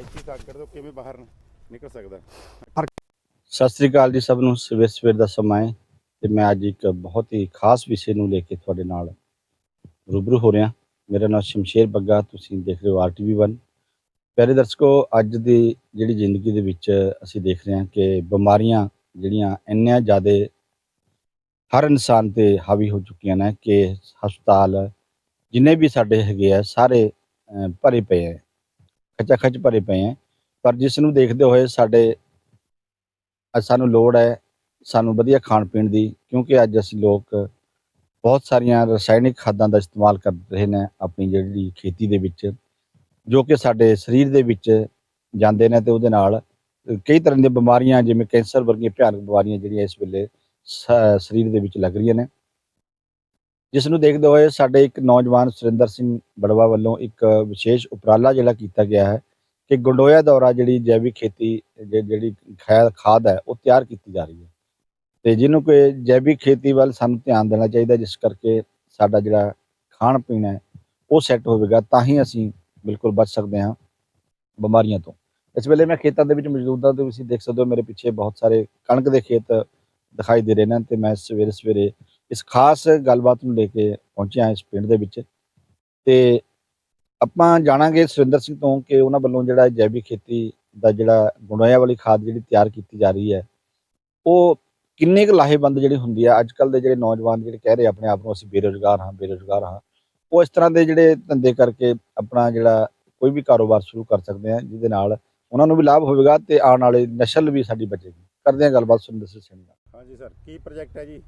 ਰਵਾਇਤੀ ਤਾਕੜ ਤੋਂ ਕਿਵੇਂ ਬਾਹਰ ਨਿਕਲ ਸਕਦਾ? ਸਤਿ ਸ੍ਰੀ ਅਕਾਲ ਜੀ ਸਭ ਨੂੰ ਸਵੇਰ ਸਵੇਰ ਦਾ ਸਮਾਂ ਹੈ ਤੇ ਮੈਂ ਅੱਜ ਇੱਕ ਬਹੁਤ ਹੀ ਖਾਸ ਵਿਸ਼ੇ ਨੂੰ ਲੈ ਕੇ ਤੁਹਾਡੇ ਨਾਲ ਰੂਬਰੂ ਹੋ ਰਿਹਾ। ਮੇਰਾ ਨਾਮ ਸ਼ਮਸ਼ੇਰ ਬੱਗਾ ਤੁਸੀਂ ਦੇਖ ਰਹੇ ਹੋ ਆਰਟੀਵੀ 1 ਪਿਆਰੇ ਦਰਸ਼ਕੋ ਅੱਜ ਦੀ ਜਿਹੜੀ ਜ਼ਿੰਦਗੀ ਦੇ ਵਿੱਚ ਅਸੀਂ ਦੇਖ ਰਹੇ ਹਾਂ ਕਿ ਬਿਮਾਰੀਆਂ ਜਿਹੜੀਆਂ ਇੰਨੀਆਂ ਜ਼ਿਆਦਾ ਹਰ ਇਨਸਾਨ ਤੇ ਹਾਵੀ ਹੋ ਚੁੱਕੀਆਂ ਨੇ ਕਿ ਹਸਪਤਾਲ ਜਿੰਨੇ ਵੀ ਸਾਡੇ ਹੈਗੇ ਆ ਸਾਰੇ ਅਹ, ਭਰੇ ਪਏ ਹੈ ਖੱਚਾ ਖੱਚ ਭਰੇ ਪਏ ਹੈ ਪਰ ਜਿਸ ਨੂੰ ਦੇਖਦੇ ਹੋਏ ਸਾਡੇ ਸਾਨੂੰ ਲੋੜ ਹੈ, ਸਾਨੂੰ ਵਧੀਆ ਖਾਣ ਪੀਣ ਦੀ, ਕਿਉਂਕਿ ਅੱਜ ਅਸੀਂ ਲੋਕ ਬਹੁਤ ਸਾਰੀਆਂ ਰਸਾਇਣਿਕ ਖਾਦਾਂ ਦਾ ਇਸਤੇਮਾਲ ਕਰ ਰਹੇ ਨੇ ਆਪਣੀ ਜਿਹੜੀ ਖੇਤੀ ਦੇ ਵਿੱਚ, ਜੋ ਕਿ ਸਾਡੇ ਸਰੀਰ ਦੇ ਵਿੱਚ ਜਾਂਦੇ ਨੇ ਤੇ ਉਹਦੇ ਨਾਲ ਕਈ ਤਰ੍ਹਾਂ ਦੀਆਂ ਬਿਮਾਰੀਆਂ, ਜਿਵੇਂ ਕੈਂਸਰ ਵਰਗੀਆਂ ਭਿਆਨਕ ਬਿਮਾਰੀਆਂ ਜਿਹੜੀਆਂ ਇਸ ਵੇਲੇ ਸ- ਸਰੀਰ ਦੇ ਵਿੱਚ ਲੱਗ ਰਹੀਆਂ ਨੇ। ਜਿਸ ਨੂੰ ਦੇਖਦੇ ਹੋਏ ਸਾਡੇ ਇੱਕ ਨੌਜਵਾਨ ਸੁਰਿੰਦਰ ਸਿੰਘ ਬੜਵਾ ਵੱਲੋਂ ਇੱਕ ਵਿਸ਼ੇਸ਼ ਉਪਰਾਲਾ ਜਿਹੜਾ ਕੀਤਾ ਗਿਆ ਹੈ ਕਿ ਗੰਡੋਇਆ ਦੌਰਾ ਜਿਹੜੀ ਜੈਵਿਕ ਖੇਤੀ ਜਿਹੜੀ ਖੈ- ਖਾਦ ਹੈ, ਉਹ ਤਿਆਰ ਕੀਤੀ ਜਾ ਰਹੀ ਹੈ। ਤੇ ਜਿਹਨੂੰ ਕਿ ਜੈਵਿਕ ਖੇਤੀ ਵੱਲ ਸਾਨੂੰ ਧਿਆਨ ਦੇਣਾ ਚਾਹੀਦਾ, ਜਿਸ ਕਰਕੇ ਸਾਡਾ ਜਿਹੜਾ ਖਾਣ ਪੀਣ ਹੈ, ਉਹ ਸੈੱਟ ਹੋਵੇਗਾ, ਤਾਂ ਹੀ ਅਸੀਂ ਬਿਲਕੁਲ ਬਚ ਸਕਦੇ ਹਾਂ ਬਿਮਾਰੀਆਂ ਤੋਂ। ਇਸ ਵੇਲੇ ਮੈਂ ਖੇਤਾਂ ਦੇ ਵਿੱਚ ਮੌਜੂਦ ਹਾਂ ਤੇ ਤੁਸੀਂ ਦੇਖ ਸਕਦੇ ਹੋ ਮੇਰੇ ਪਿੱਛੇ ਬਹੁਤ ਸਾਰੇ ਕਣਕ ਦੇ ਖੇਤ ਦਿਖਾਈ ਦੇ ਰਹੇ ਨੇ ਤੇ ਮੈਂ ਸਵੇਰੇ ਸਵੇਰੇ ਇਸ ਖਾਸ ਗੱਲਬਾਤ ਨੂੰ ਲੈ ਕੇ ਪਹੁੰਚਿਆ ਇਸ ਪਿੰਡ ਦੇ ਵਿੱਚ ਤੇ ਆਪਾਂ ਜਾਣਾਂਗੇ ਸੁਰਿੰਦਰ ਸਿੰਘ ਤੋਂ ਕਿ ਉਹਨਾਂ ਵੱਲੋਂ ਜਿਹੜਾ ਜੈਵਿਕ ਖੇਤੀ ਦਾ ਜਿਹੜਾ ਗੁਣਾਇਆ ਵਾਲੀ ਖਾਦ ਜਿਹੜੀ ਤਿਆਰ ਕੀਤੀ ਜਾ ਰਹੀ ਹੈ, ਉਹ ਕਿੰਨੇ ਕੁ ਲਾਹੇਵੰਦ ਜਿਹੜੀ ਹੁੰਦੀ ਆ ਅੱਜ ਕੱਲ ਦੇ ਜਿਹੜੇ ਨੌਜਵਾਨ ਜਿਹੜੇ ਕਹਿ ਰਹੇ ਆਪਣੇ ਆਪ ਨੂੰ ਅਸੀਂ ਬੇਰੁਜ਼ਗਾਰ ਹਾਂ ਬੇਰੁਜ਼ਗਾਰ ਹਾਂ, ਉਹ ਇਸ ਤਰ੍ਹਾਂ ਦੇ ਜਿਹੜੇ ਧੰਦੇ ਕਰਕੇ ਆਪਣਾ ਜਿਹੜਾ ਕੋਈ ਵੀ ਕਾਰੋਬਾਰ ਸ਼ੁਰੂ ਕਰ ਸਕਦੇ ਆ ਜਿਹਦੇ ਨਾਲ ਉਹਨਾਂ ਨੂੰ ਵੀ ਲਾਭ ਹੋਵੇਗਾ ਤੇ ਆਉਣ ਵਾਲੇ ਨਸਲ ਵੀ ਸਾਡੀ ਬਚੇਗੀ। ਕਰਦੇ ਹਾਂ ਗੱਲਬਾਤ ਸੁਰਿੰਦਰ ਸਿੰਘ ਨਾਲ। ਹਾਂਜੀ ਸਰ, ਕੀ ਪ੍ਰੋਜੈਕਟ ਹੈ ਜੀ?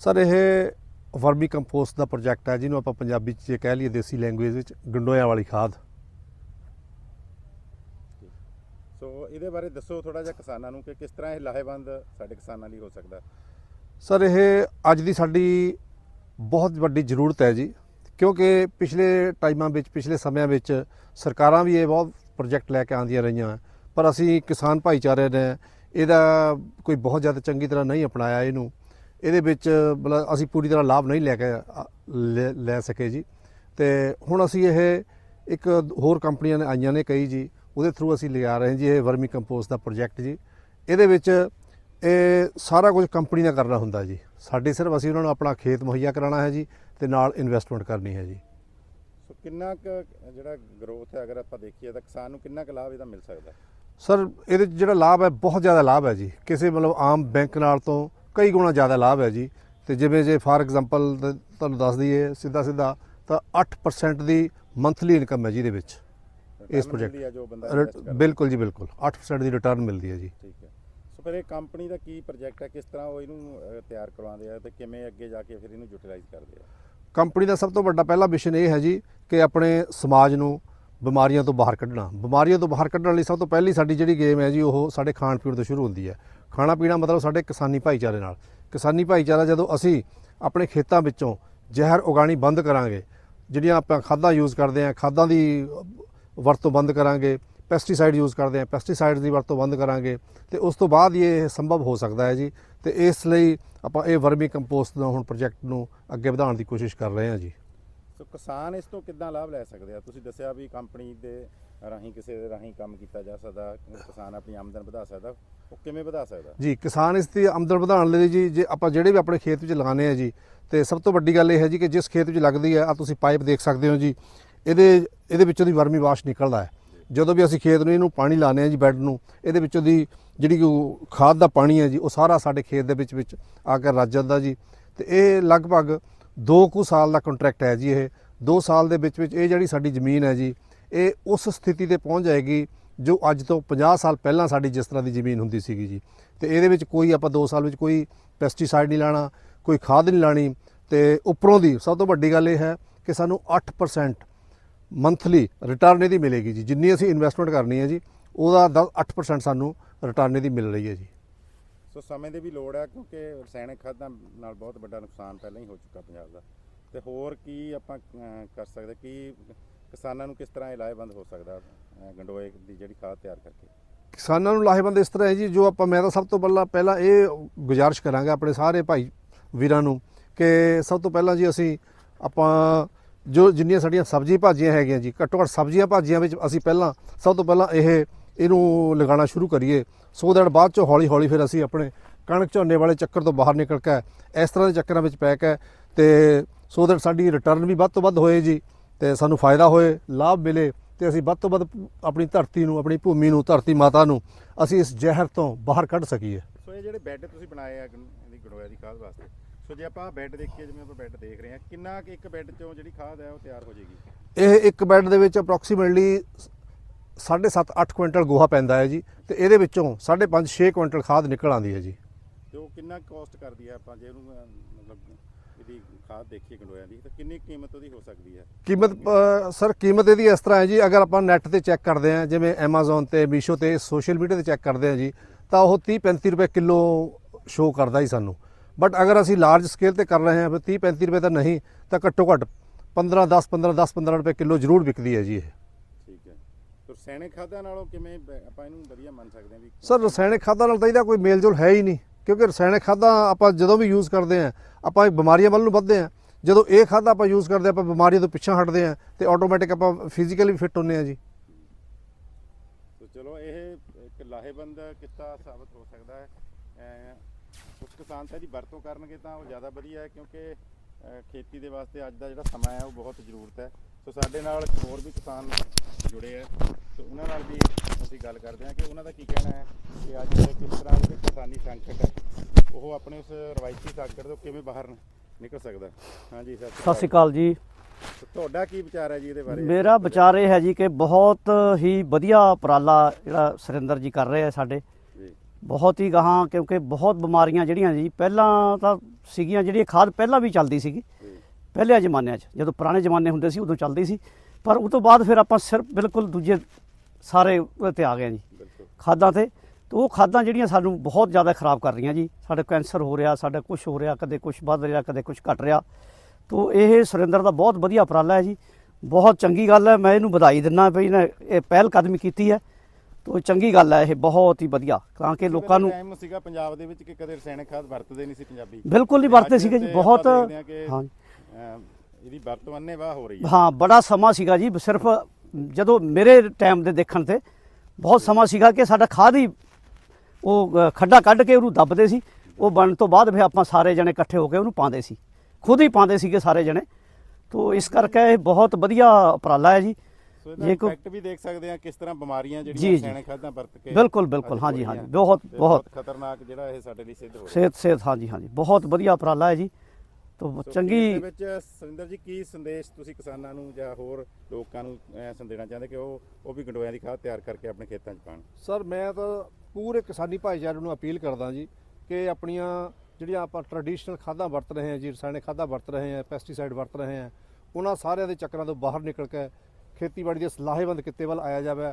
ਸਰ ਇਹ ਵਰਮੀ ਕੰਪੋਸਟ ਦਾ ਪ੍ਰੋਜੈਕਟ ਹੈ ਜਿਹਨੂੰ ਆਪਾਂ ਪੰਜਾਬੀ 'ਚ ਜੇ ਕਹਿ ਲਈਏ ਦੇਸੀ ਲੈਂਗੁਏਜ ਵਿੱਚ ਗੰਡੋਇਆਂ ਵਾਲੀ ਖਾਦ। ਸੋ ਇਹਦੇ ਬਾਰੇ ਦੱਸੋ ਥੋੜਾ ਜਿਹਾ ਕਿਸਾਨਾਂ ਨੂੰ ਕਿ ਕਿਸ ਤਰ੍ਹਾਂ ਇਹ ਲਾਹੇਵੰਦ ਸਾਡੇ ਕਿਸਾਨਾਂ ਲਈ ਹੋ ਸਕਦਾ। ਸਰ ਇਹ ਅੱਜ ਦੀ ਸਾਡੀ ਬਹੁਤ ਵੱਡੀ ਜ਼ਰੂਰਤ ਹੈ ਜੀ ਕਿਉਂਕਿ ਪਿਛਲੇ ਟਾਈਮਾਂ ਵਿੱਚ ਪਿਛਲੇ ਸਮਿਆਂ ਵਿੱਚ ਸਰਕਾਰਾਂ ਵੀ ਇਹ ਬਹੁਤ ਪ੍ਰੋਜੈਕਟ ਲੈ ਕੇ ਆਉਂਦੀਆਂ ਰਹੀਆਂ। ਪਰ ਅਸੀਂ ਕਿਸਾਨ ਭਾਈਚਾਰੇ ਨੇ ਇਹਦਾ ਕੋਈ ਬਹੁਤ ਜ਼ਿਆਦਾ ਚੰਗੀ ਤਰ੍ਹਾਂ ਨਹੀਂ ਅਪਣਾਇਆ ਇਹਨੂੰ। ਇਹਦੇ ਵਿੱਚ ਅਸੀਂ ਪੂਰੀ ਤਰ੍ਹਾਂ ਲਾਭ ਨਹੀਂ ਲੈ ਕੇ ਲੈ- ਸਕੇ ਜੀ। ਤੇ ਹੁਣ ਅਸੀਂ ਇਹ ਇੱਕ ਹੋਰ ਕੰਪਨੀਆਂ ਨੇ ਆਈਆਂ ਨੇ ਕਈ ਜੀ ਉਹਦੇ ਥਰੂ ਅਸੀਂ ਲਿਆ ਰਹੇ ਜੀ ਇਹ ਵਰਮੀ ਕੰਪੋਸਟ ਦਾ ਪ੍ਰੋਜੈਕਟ ਜੀ। ਇਹਦੇ ਵਿੱਚ ਇਹ ਸਾਰਾ ਕੁਝ ਕੰਪਨੀ ਨੇ ਕਰਨਾ ਹੁੰਦਾ ਜੀ। ਸਾਡੇ ਸਿਰਫ ਅਸੀਂ ਉਹਨਾਂ ਨੂੰ ਆਪਣਾ ਖੇਤ ਮੁਹੱਈਆ ਕਰਾਉਣਾ ਹੈ ਜੀ ਤੇ ਨਾਲ ਇਨਵੈਸਟਮੈਂਟ ਕਰਨੀ ਹੈ ਜੀ। ਸੋ ਕਿੰਨਾ ਕੁ ਜਿਹੜਾ ਗਰੋਥ ਹੈ ਅਗਰ ਆਪਾਂ ਦੇਖੀਏ ਤਾਂ ਕਿਸਾਨ ਨੂੰ ਕਿੰਨਾ ਕੁ ਲਾਭ ਇਹਦਾ ਮਿਲ ਸਕਦਾ ਸਰ ਇਹਦੇ ਜਿਹੜਾ ਲਾਭ ਹੈ ਬਹੁਤ ਜ਼ਿਆਦਾ ਲਾਭ ਹੈ ਜੀ। ਕਿਸੇ ਮਤਲਬ ਆਮ ਬੈਂਕ ਨਾਲ ਤੋਂ ਕਈ ਗੁਣਾ ਜ਼ਿਆਦਾ ਲਾਭ ਹੈ ਜੀ। ਤੇ ਜਿਵੇਂ ਜੇ ਫਾਰ ਐਗਜ਼ਾਮਪਲ ਤੁਹਾਨੂੰ ਦੱਸ ਦਈਏ ਸਿੱਧਾ ਸਿੱਧਾ ਤਾਂ 8% ਦੀ ਮੰਥਲੀ ਇਨਕਮ ਹੈ ਜੀ ਇਹਦੇ ਵਿੱਚ। ਇਸ ਕਰਦਾ। ਬਿਲਕੁਲ ਜੀ ਬਿਲਕੁਲ। 8% ਦੀ ਰਿਟਰਨ ਮਿਲਦੀ ਹੈ ਜੀ। ਠੀਕ ਹੈ। ਸੋ ਫਿਰ ਇਹ ਕੰਪਨੀ ਦਾ ਕੀ ਪ੍ਰੋਜੈਕਟ ਹੈ? ਕਿਸ ਤਰ੍ਹਾਂ ਉਹ ਇਹਨੂੰ ਤਿਆਰ ਕਰਵਾਉਂਦੇ ਆ ਤੇ ਕਿਵੇਂ ਅੱਗੇ ਜਾ ਕੇ ਫਿਰ ਇਹਨੂੰ ਯੂਟਿਲਾਈਜ਼ ਕਰਦੇ ਆ? ਕੰਪਨੀ ਦਾ ਸਭ ਤੋਂ ਵੱਡਾ ਪਹਿਲਾ ਮਿਸ਼ਨ ਇਹ ਹੈ ਜੀ ਕਿ ਆਪਣੇ ਸਮਾਜ ਨੂੰ ਬਿਮਾਰੀਆਂ ਤੋਂ ਬਾਹਰ ਕੱਢਣਾ। ਬਿਮਾਰੀਆਂ ਤੋਂ ਬਾਹਰ ਕੱਢਣ ਲਈ ਸਭ ਤੋਂ ਪਹਿਲੀ ਸਾਡੀ ਜਿਹੜੀ ਗੇਮ ਹੈ ਜੀ ਉਹ ਸਾਡੇ ਖਾਣ ਪੀਣ ਤੋਂ ਸ਼ੁਰੂ ਹੁੰਦੀ ਹੈ। ਖਾਣਾ ਪੀਣਾ ਮਤਲਬ ਸਾਡੇ ਕਿਸਾਨੀ ਭਾਈਚਾਰੇ ਨਾਲ। ਕਿਸਾਨੀ ਭਾਈਚਾਰਾ ਜਦੋਂ ਅਸੀਂ ਆਪਣੇ ਖੇਤਾਂ ਵਿੱਚੋਂ ਜ਼ਹਿਰ ਉਗਾਣੀ ਬੰਦ ਕਰਾਂਗੇ, ਜਿਹੜੀਆਂ ਆਪਾਂ ਖਾਦਾਂ ਯੂਜ਼ ਕਰਦੇ ਹਾਂ, ਖਾਦਾਂ ਦੀ ਵਰਤੋਂ ਬੰਦ ਕਰਾਂਗੇ ਪੈਸਟੀਸਾਈਡ ਯੂਜ਼ ਕਰਦੇ ਹਾਂ ਪੈਸਟੀਸਾਈਡ ਦੀ ਵਰਤੋਂ ਬੰਦ ਕਰਾਂਗੇ, ਤੇ ਉਸ ਤੋਂ ਬਾਅਦ ਹੀ ਇਹ ਸੰਭਵ ਹੋ ਸਕਦਾ ਹੈ ਜੀ। ਤੇ ਇਸ ਲਈ ਆਪਾਂ ਇਹ ਵਰਮੀ ਕੰਪੋਸਟ ਦਾ ਹੁਣ ਪ੍ਰੋਜੈਕਟ ਨੂੰ ਅੱਗੇ ਵਧਾਉਣ ਦੀ ਕੋਸ਼ਿਸ਼ ਕਰ ਰਹੇ ਹਾਂ ਜੀ। ਸੋ ਕਿਸਾਨ ਇਸ ਤੋਂ ਕਿੱਦਾਂ ਲਾਭ ਲੈ ਸਕਦੇ ਆ? ਤੁਸੀਂ ਦੱਸਿਆ ਵੀ ਕੰਪਨੀ ਦੇ ਰਾਹੀਂ ਕਿਸੇ ਦੇ ਰਾਹੀਂ ਕੰਮ ਕੀਤਾ ਜਾ ਸਕਦਾ, ਕਿਸਾਨ ਆਪਣੀ ਆਮਦਨ ਵਧਾ ਸਕਦਾ, ਉਹ ਕਿਵੇਂ ਵਧਾ ਸਕਦਾ? ਜੀ, ਕਿਸਾਨ ਇਸ ਦੀ ਆਮਦਨ ਵਧਾਉਣ ਲਈ ਜੀ, ਜੇ ਆਪਾਂ ਜਿਹੜੇ ਵੀ ਆਪਣੇ ਖੇਤ ਵਿੱਚ ਲਗਾਉਂਦੇ ਆ ਜੀ, ਤੇ ਸਭ ਤੋਂ ਵੱਡੀ ਗੱਲ ਇਹ ਹੈ ਜੀ ਕਿ ਜਿਸ ਖੇਤ ਵਿੱਚ ਲੱਗਦੀ ਹੈ ਆ ਤੁਸੀਂ ਪਾਈਪ ਦੇਖ ਸਕਦੇ ਹੋ ਜੀ, ਇਹਦੇ ਇਹਦੇ ਵਿੱਚੋਂ ਦੀ ਵਰਮੀ ਵਾਸ਼ ਨਿਕਲਦਾ ਹੈ। ਜਦੋਂ ਵੀ ਅਸੀਂ ਖੇਤ ਨੂੰ ਇਹਨੂੰ ਪਾਣੀ ਲਾਉਂਦੇ ਆ ਜੀ ਬੈੱਡ ਨੂੰ, ਇਹਦੇ ਵਿੱਚੋਂ ਦੀ ਜਿਹੜੀ ਉਹ ਖਾਦ ਦਾ ਪਾਣੀ ਹੈ ਜੀ, ਉਹ ਸਾਰਾ ਸਾਡੇ ਖੇਤ ਦੇ ਵਿੱਚ ਵਿੱਚ ਆ ਕੇ ਰੱਜ ਜਾਂਦਾ ਜੀ। ਤੇ ਇਹ ਲਗਭਗ 2 ਕੁ ਸਾਲ ਦਾ ਕੰਟਰੈਕਟ ਹੈ ਜੀ ਇਹ। 2 ਸਾਲ ਦੇ ਵਿੱਚ ਵਿੱਚ ਇਹ ਜਿਹੜੀ ਸਾਡੀ ਜ਼ਮੀਨ ਹੈ ਜੀ, ਇਹ ਉਸ ਸਥਿਤੀ ਤੇ ਪਹੁੰਚ ਜਾਏਗੀ ਜੋ ਅੱਜ ਤੋਂ 50 ਸਾਲ ਪਹਿਲਾਂ ਸਾਡੀ ਜਿਸ ਤਰ੍ਹਾਂ ਦੀ ਜ਼ਮੀਨ ਹੁੰਦੀ ਸੀਗੀ ਜੀ। ਤੇ ਇਹਦੇ ਵਿੱਚ ਕੋਈ ਆਪਾਂ 2 ਸਾਲ ਵਿੱਚ ਕੋਈ ਪੈਸਟੀਸਾਈਡ ਨਹੀਂ ਲਾਣਾ, ਕੋਈ ਖਾਦ ਨਹੀਂ ਲਾਣੀ। ਤੇ ਉੱਪਰੋਂ ਦੀ ਸਭ ਤੋਂ ਵੱਡੀ ਗੱਲ ਇਹ ਹੈ ਕਿ ਸਾਨੂੰ 8% ਮੰਥਲੀ ਰਿਟਰਨ ਇਹਦੀ ਮਿਲੇਗੀ ਜੀ। ਜਿੰਨੀ ਅਸੀਂ ਇਨਵੈਸਟਮੈਂਟ ਕਰਨੀ ਹੈ ਜੀ, ਉਹਦਾ ਦਸ- 8% ਸਾਨੂੰ ਰਿਟਰਨ ਇਹਦੀ ਮਿਲ ਰਹੀ ਹੈ ਜੀ। ਸੋ ਸਮੇਂ ਦੀ ਵੀ ਲੋੜ ਹੈ ਕਿਉਂਕਿ ਰਸਾਇਣਿਕ ਖਾਦਾਂ ਨਾਲ ਬਹੁਤ ਵੱਡਾ ਨੁਕਸਾਨ ਪਹਿਲਾਂ ਹੀ ਹੋ ਚੁੱਕਾ ਪੰਜਾਬ ਦਾ। ਤੇ ਹੋਰ ਕੀ ਆਪਾਂ ਕਰ ਸਕਦੇ, ਕੀ ਕਿਸਾਨਾਂ ਨੂੰ ਕਿਸ ਤਰ੍ਹਾਂ ਲਾਹੇਵੰਦ ਹੋ ਸਕਦਾ ਗੰਡੋਏ ਦੀ ਜਿਹੜੀ ਖਾਦ ਤਿਆਰ ਕਰਕੇ? ਕਿਸਾਨਾਂ ਨੂੰ ਲਾਹੇਵੰਦ ਇਸ ਤਰ੍ਹਾਂ ਹੈ ਜੀ, ਜੋ ਆਪਾਂ, ਮੈਂ ਤਾਂ ਸਭ ਤੋਂ ਪਹਿਲਾਂ ਪਹਿਲਾਂ ਇਹ ਗੁਜ਼ਾਰਿਸ਼ ਕਰਾਂਗਾ ਆਪਣੇ ਸਾਰੇ ਭਾਈ ਵੀਰਾਂ ਨੂੰ ਕਿ ਸਭ ਤੋਂ ਪਹਿਲਾਂ ਜੀ ਅਸੀਂ ਆਪਾਂ ਜੋ ਜਿੰਨੀਆਂ ਸਾਡੀਆਂ ਸਬਜ਼ੀ ਭਾਜੀਆਂ ਹੈਗੀਆਂ ਜੀ, ਘੱਟੋ ਘੱਟ ਸਬਜ਼ੀਆਂ ਭਾਜੀਆਂ ਵਿੱਚ ਅਸੀਂ ਪਹਿਲਾਂ ਸਭ ਤੋਂ ਪਹਿਲਾਂ ਇਹ ਇਹਨੂੰ ਲਗਾਉਣਾ ਸ਼ੁਰੂ ਕਰੀਏ। ਸੋ ਦੈਟ ਬਾਅਦ ਚੋਂ ਹੌਲੀ ਹੌਲੀ ਫਿਰ ਅਸੀਂ ਆਪਣੇ ਕਣਕ ਝੋਨੇ ਵਾਲੇ ਚੱਕਰ ਤੋਂ ਬਾਹਰ ਨਿਕਲ ਕੇ ਇਸ ਤਰ੍ਹਾਂ ਦੇ ਚੱਕਰਾਂ ਵਿੱਚ ਪੈ ਕੇ ਤੇ ਸੋ ਦੈਟ ਸਾਡੀ ਰਿਟਰਨ ਵੀ ਵੱਧ ਤੋਂ ਵੱਧ ਹੋਏ ਜੀ ਤੇ ਸਾਨੂੰ ਫਾਇਦਾ ਹੋਏ ਲਾਭ ਮਿਲੇ ਤੇ ਅਸੀਂ ਵੱਧ ਤੋਂ ਵੱਧ ਆਪਣੀ ਧਰਤੀ ਨੂੰ ਆਪਣੀ ਭੂਮੀ ਨੂੰ ਧਰਤੀ ਮਾਤਾ ਨੂੰ ਅਸੀਂ ਇਸ ਜ਼ਹਿਰ ਤੋਂ ਬਾਹਰ ਕੱਢ ਸਕੀਏ। ਸੋ ਇਹ ਜਿਹੜੇ ਬੈੱਡ ਤੁਸੀਂ ਬਣਾਏ ਆ ਇਹਦੀ ਗੰਡੋਇਆ ਦੀ ਖਾਦ ਵਾਸਤੇ ਸੋ ਜੇ ਆਪਾਂ ਬੈੱਡ ਦੇਖੀਏ ਜਿਵੇਂ ਆਪਾਂ ਬੈੱਡ ਦੇਖ ਰਹੇ ਹਾਂ ਕਿੰਨਾ ਕੁ ਇੱਕ ਬੈੱਡ ਚੋਂ ਜਿਹੜੀ ਖਾਦ ਹੈ ਉਹ ਤਿਆਰ ਹੋ ਜਾਏਗੀ? ਇਹ ਇੱਕ ਬੈੱਡ ਦੇ ਵਿੱਚ ਅਪਰੋਕਸੀਮੇਟਲੀ 7.5 8 ਕੁਇੰਟਲ ਗੋਹਾ ਪੈਂਦਾ ਹੈ ਜੀ ਤੇ ਇਹਦੇ ਵਿੱਚੋਂ 5.5 6 ਕੁਇੰਟਲ ਖਾਦ ਨਿਕਲ ਆਉਂਦੀ ਹੈ ਜੀ। ਤੇ ਉਹ ਕਿੰਨਾ ਕਾਸਟ ਕਰਦੀ ਹੈ ਆਪਾਂ ਜੇ ਉਹਨੂੰ ਮਤਲਬ ਇਹਦੀ ਖਾਦ ਦੇਖੀਏ ਗੰਡੋਇਆ ਦੀ ਤਾਂ ਕਿੰਨੀ ਕੀਮਤ ਉਹਦੀ ਹੋ ਸਕਦੀ ਹੈ? ਕੀਮਤ ਸਰ ਕੀਮਤ ਇਹਦੀ ਇਸ ਤਰ੍ਹਾਂ ਹੈ ਜੀ ਅਗਰ ਆਪਾਂ ਨੈੱਟ ਤੇ ਚੈੱਕ ਕਰਦੇ ਹਾਂ ਜਿਵੇਂ Amazon ਤੇ Meesho ਤੇ ਸੋਸ਼ਲ ਮੀਡੀਆ ਤੇ ਚੈੱਕ ਕਰਦੇ ਹਾਂ ਜੀ ਤਾਂ ਉਹ 30 35 ਰੁਪਏ ਕਿਲੋ ਸ਼ੋ ਕਰਦਾ ਹੀ ਸਾਨੂੰ। ਬਟ ਅਗਰ ਅਸੀਂ ਲਾਰਜ ਸਕੇਲ ਤੇ ਕਰ ਰਹੇ ਹਾਂ ਫਿਰ 30 35 ਰੁਪਏ ਤਾਂ ਨਹੀਂ ਤਾਂ ਘੱਟੋ ਘੱਟ 15 10 15 10 15 ਰੁਪਏ ਕਿਲੋ ਜ਼ਰੂਰ ਵਿਕਦੀ ਹੈ ਜੀ ਇਹ। ਰਸਾਇਣਿਕ ਖਾਦਾਂ ਨਾਲੋਂ ਕਿਵੇਂ ਬ- ਆਪਾਂ ਇਹਨੂੰ ਵਧੀਆ ਮੰਨ ਸਕਦੇ ਹਾਂ ਵੀ ਸਰ ਰਸਾਇਣਿਕ ਖਾਦਾਂ ਨਾਲ ਤਾਂ ਇਹਦਾ ਕੋਈ ਮੇਲਜੋਲ ਹੈ ਹੀ ਨਹੀਂ ਕਿਉਂਕਿ ਰਸਾਇਣਿਕ ਖਾਦਾਂ ਆਪਾਂ ਜਦੋਂ ਵੀ ਯੂਜ਼ ਕਰਦੇ ਹਾਂ ਆਪਾਂ ਇਹ ਬਿਮਾਰੀਆਂ ਵੱਲ ਨੂੰ ਵੱਧਦੇ ਹਾਂ। ਜਦੋਂ ਇਹ ਖਾਦਾਂ ਆਪਾਂ ਯੂਜ਼ ਕਰਦੇ ਹਾਂ ਆਪਾਂ ਬਿਮਾਰੀਆਂ ਤੋਂ ਪਿੱਛਾ ਹਟਦੇ ਹਾਂ ਤੇ ਆਟੋਮੈਟਿਕ ਆਪਾਂ ਫਿਜ਼ੀਕਲੀ ਫਿੱਟ ਹੁੰਦੇ ਹਾਂ ਜੀ। ਤੋ ਚਲੋ ਇਹ ਇੱਕ ਲਾਹੇਵੰਦ ਕਿੱਤਾ ਸਾਬਤ ਹੋ ਸਕਦਾ ਹੈ। ਕੁਝ ਕਿਸਾਨ ਤਾਂ ਇਹਦੀ ਵਰਤੋਂ ਕਰਨਗੇ ਤਾਂ ਉਹ ਜ਼ਿਆਦਾ ਵਧੀਆ ਹੈ ਕਿਉਂਕਿ ਖੇਤੀ ਦੇ ਵਾਸਤੇ ਅੱਜ ਦਾ ਜਿਹੜਾ ਸਮਾਂ ਹੈ ਉਹ ਬਹੁਤ ਜ਼ਰੂਰਤ ਹੈ। ਸੋ ਸਾਡੇ ਨਾਲ ਹੋਰ ਵੀ ਕਿਸਾਨ ਜੁੜੇ ਹੈ ਸੋ ਉਹਨਾਂ ਨਾਲ ਵੀ ਅਸੀਂ ਗੱਲ ਕਰਦੇ ਹਾਂ ਕਿ ਉਹਨਾਂ ਦਾ ਕੀ ਕਹਿਣਾ ਹੈ ਕਿ ਅੱਜ ਕਿਸ ਤਰ੍ਹਾਂ ਜਿਹੜੇ ਕਿਸਾਨੀ ਸੰਕਟ ਹੈ ਉਹ ਆਪਣੇ ਉਸ ਰਵਾਇਤੀ ਸੰਕਟ ਤੋਂ ਕਿਵੇਂ ਬਾਹਰ ਨਿਕਲ ਸਕਦਾ ਹਾਂਜੀ ਸਰ ਸਤਿ ਸ਼੍ਰੀ ਅਕਾਲ ਜੀ। ਤੁਹਾਡਾ ਕੀ ਵਿਚਾਰ ਹੈ ਜੀ ਇਹਦੇ ਬਾਰੇ? ਮੇਰਾ ਵਿਚਾਰ ਇਹ ਹੈ ਜੀ ਕਿ ਬਹੁਤ ਹੀ ਵਧੀਆ ਉਪਰਾਲਾ ਜਿਹੜਾ ਸੁਰਿੰਦਰ ਜੀ ਕਰ ਰਹੇ ਆ ਸਾਡੇ। ਬਹੁਤ ਹੀ ਗਾਹਾਂ ਕਿਉਂਕਿ ਬਹੁਤ ਬਿਮਾਰੀਆਂ ਜਿਹੜੀਆਂ ਜੀ ਪਹਿਲਾਂ ਤਾਂ ਸੀਗੀਆਂ ਜਿਹੜੀਆਂ ਖਾਦ ਪਹਿਲਾਂ ਵੀ ਚੱਲਦੀ ਸੀਗੀ। ਪਹਿਲੇ ਜ਼ਮਾਨਿਆਂ 'ਚ ਜਦੋਂ ਪੁਰਾਣੇ ਜ਼ਮਾਨੇ ਹੁੰਦੇ ਸੀ ਉਦੋਂ ਚੱਲਦੀ ਸੀ। ਪਰ ਉਸ ਤੋਂ ਬਾਅਦ ਫਿਰ ਆਪਾਂ ਸਿਰਫ ਬਿਲਕੁਲ ਦੂਜੇ ਸਾਰੇ ਉਹਦੇ ਤੇ ਆ ਗਏ ਜੀ। ਖਾਦਾਂ ਤੇ। ਤੇ ਉਹ ਖਾਦਾਂ ਜਿਹੜੀਆਂ ਸਾਨੂੰ ਬਹੁਤ ਜ਼ਿਆਦਾ ਖਰਾਬ ਕਰ ਰਹੀਆਂ ਜੀ। ਸਾਡੇ ਕੈਂਸਰ ਹੋ ਰਿਹਾ ਸਾਡਾ ਕੁਝ ਹੋ ਰਿਹਾ ਕਦੇ ਕੁਝ ਵੱਧ ਰਿਹਾ ਕਦੇ ਕੁਝ ਘਟ ਰਿਹਾ। ਤੋ ਇਹ ਸੁਰਿੰਦਰ ਦਾ ਬਹੁਤ ਵਧੀਆ ਉਪਰਾਲਾ ਹੈ ਜੀ। ਬਹੁਤ ਚੰਗੀ ਗੱਲ ਹੈ ਮੈਂ ਇਹਨੂੰ ਵਧਾਈ ਦਿੰਦਾ ਵੀ ਇਹਨੇ ਇਹ ਪਹਿਲ ਕਦਮੀ ਕੀਤੀ ਹੈ। ਤੋ ਚੰਗੀ ਗੱਲ ਹੈ ਇਹ ਬਹੁਤ ਹੀ ਵਧੀਆ। ਤਾਂ ਕਿ ਲੋਕਾਂ ਨੂੰ ਟਾਈਮ ਸੀਗਾ ਪੰਜਾਬ ਦੇ ਵਿੱਚ ਕਿ ਕਦੇ ਰਸਾਇਣਕ ਖਾਦ ਵਰਤਦੇ ਨਹੀਂ ਸੀ ਪੰਜਾਬੀ। ਬਿਲਕੁਲ ਨਹੀਂ ਵਰਤੇ ਅੱਜ ਸੀਗੇ ਜੀ ਬਹੁਤ ਹਾਂ। ਇਹਦੀ ਵਰਤੋਂ ਅੰਨੇਵਾਹ ਹੋ ਰਹੀ ਹੈ। ਹਾਂ ਬੜਾ ਸਮਾਂ ਸੀਗਾ ਜੀ। ਸਿਰਫ ਜਦੋਂ ਮੇਰੇ ਟਾਈਮ ਦੇ ਦੇਖਣ ਤੇ ਬਹੁਤ ਸਮਾਂ ਸੀਗਾ ਕਿ ਸਾਡਾ ਖਾਦ ਹੀ ਉਹ ਖੱਡਾ ਕੱਢ ਕੇ ਉਹਨੂੰ ਦੱਬਦੇ ਸੀ। ਉਹ ਬਣਨ ਤੋਂ ਬਾਅਦ ਫਿਰ ਆਪਾਂ ਸਾਰੇ ਜਣੇ ਇਕੱਠੇ ਹੋ ਕੇ ਉਹਨੂੰ ਪਾਉਂਦੇ ਸੀ। ਖੁਦ ਹੀ ਪਾਉਂਦੇ ਸੀਗੇ ਸਾਰੇ ਜਣੇ। ਤੋ ਇਸ ਕਰਕੇ ਇਹ ਬਹੁਤ ਵਧੀਆ ਉਪਰਾਲਾ ਹੈ ਜੀ। ਜੇ ਕੋਈ- ਇਫੈਕਟ ਵੀ ਦੇਖ ਸਕਦੇ ਹਾਂ ਕਿਸ ਤਰ੍ਹਾਂ ਬਿਮਾਰੀਆਂ ਜਿਹੜੀਆਂ। ਰਸਾਇਣਕ ਖਾਦਾਂ ਵਰਤ ਕੇ ਬਿਲਕੁਲ, ਬਿਲਕੁਲ, ਹਾਂਜੀ, ਹਾਂਜੀ, ਬਹੁਤ- ਬਹੁਤ। ਖਤਰਨਾਕ ਜਿਹੜਾ ਇਹ ਸਾਡੇ ਲਈ ਸਿੱਧ ਹੋ ਰਿਹਾ। ਸਿਹਤ ਸਿਹਤ ਹਾਂਜੀ ਹਾਂਜੀ ਬਹੁਤ ਵਧੀਆ ਉਪਰਾਲਾ ਹੈ ਜੀ। ਤੋ ਚੰਗੀ ਵਿੱਚ ਸੁਰਿੰਦਰ ਜੀ ਕੀ ਸੰਦੇਸ਼ ਤੁਸੀਂ ਕਿਸਾਨਾਂ ਨੂੰ ਜਾਂ ਹੋਰ ਲੋਕਾਂ ਨੂੰ ਐ ਸੰਦੇਸ਼ਣਾ ਚਾਹੁੰਦੇ ਕਿ ਉਹ ਉਹ ਵੀ ਗੰਡੋਇਆਂ ਦੀ ਖਾਦ ਤਿਆਰ ਕਰਕੇ ਆਪਣੇ ਖੇਤਾਂ 'ਚ ਪਾਣ? ਸਰ ਮੈਂ ਤਾਂ ਪੂਰੇ ਕਿਸਾਨੀ ਭਾਈਚਾਰੇ ਨੂੰ ਅਪੀਲ ਕਰਦਾ ਜੀ ਕਿ ਆਪਣੀਆਂ ਜਿਹੜੀਆਂ ਆਪਾਂ ਟ੍ਰੈਡੀਸ਼ਨਲ ਖਾਦਾਂ ਵਰਤ ਰਹੇ ਹਾਂ ਜੀ ਰਸਾਇਣਿਕ ਖਾਦਾਂ ਵਰਤ ਰਹੇ ਹਾਂ ਪੈਸਟੀਸਾਈਡ ਵਰਤ ਰਹੇ ਹਾਂ ਉਹਨਾਂ ਸਾਰਿਆਂ ਦੇ ਚੱਕਰਾਂ ਤੋਂ ਬਾਹਰ ਨਿਕਲ ਕੇ ਖੇਤੀਬਾੜੀ ਦੇ ਸਲਾਹੇਬੰਦ ਕਿੱਤੇ ਵੱਲ ਆਇਆ ਜਾਵੇ